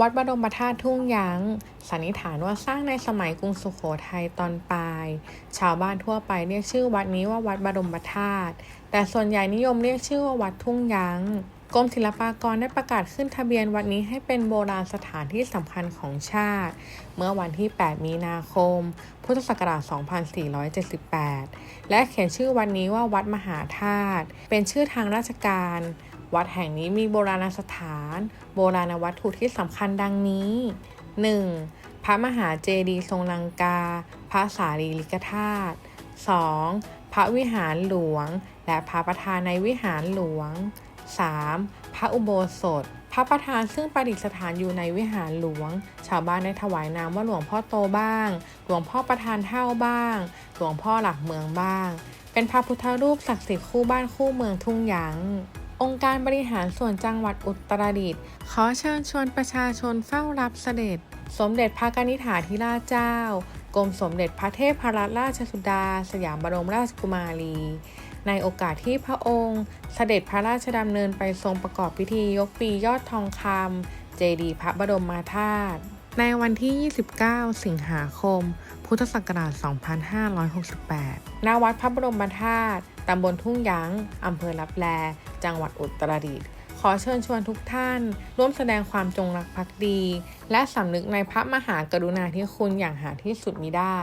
วัดบรมธาตุทุ่งยางสันนิษฐานว่าสร้างในสมัยกรุงสุโขทัยตอนปลาย ชาวบ้านทั่วไปเรียกชื่อวัดนี้ว่าวัดบรมธาตุแต่ส่วนใหญ่นิยมเรียกชื่อว่าวัดทุ่งยางกรมศิลปากรได้ประกาศขึ้นทะเบียนวัดนี้ให้เป็นโบราณสถานที่สำคัญของชาติ เมื่อวันที่ 8 มีนาคม พุทธศักราช 2478 และเขียนชื่อวัดนี้ว่าวัดมหาธาตุเป็นชื่อทางราชการ วัดแห่งนี้มีโบราณสถาน โบราณวัตถุที่สำคัญดังนี้ 1. พระมหาเจดีย์ทรงลังกา พระสารีริกธาตุ 2. พระวิหารหลวง และพระประธานในวิหารหลวง 3. พระอุโบสถ พระประธานซึ่งประดิษฐานอยู่ในวิหารหลวง ชาวบ้านได้ถวายนามว่าหลวงพ่อโตบ้าง หลวงพ่อประธานเท่าบ้าง หลวงพ่อหลักเมืองบ้าง เป็นพระพุทธรูปศักดิ์สิทธิ์คู่บ้านคู่เมืองทุ่งยาง องค์การบริหารส่วนจังหวัดอุตรดิตถ์ขอเชิญชวนประชาชนเฝ้ารับเสด็จ สมเด็จพระกนิษฐาธิราชเจ้ากรมสมเด็จพระเทพรัตนราชสุดา สยามบรมราชกุมารี ในโอกาสที่พระองค์ เสด็จพระราชดำเนินไปทรงประกอบพิธียกปียอดทองคำเจดีย์พระบรมธาตุในวันที่ 29 สิงหาคม พุทธศักราช 2568 ณ วัดพระบรมธาตุ ตำบลทุ่งยางอำเภอลับแล จังหวัดอุตรดิตถ์ขอเชิญชวนทุกท่าน ร่วมแสดงความจงรักภักดี และสำนึกในพระมหากรุณาธิคุณอย่างหาที่สุดมิได้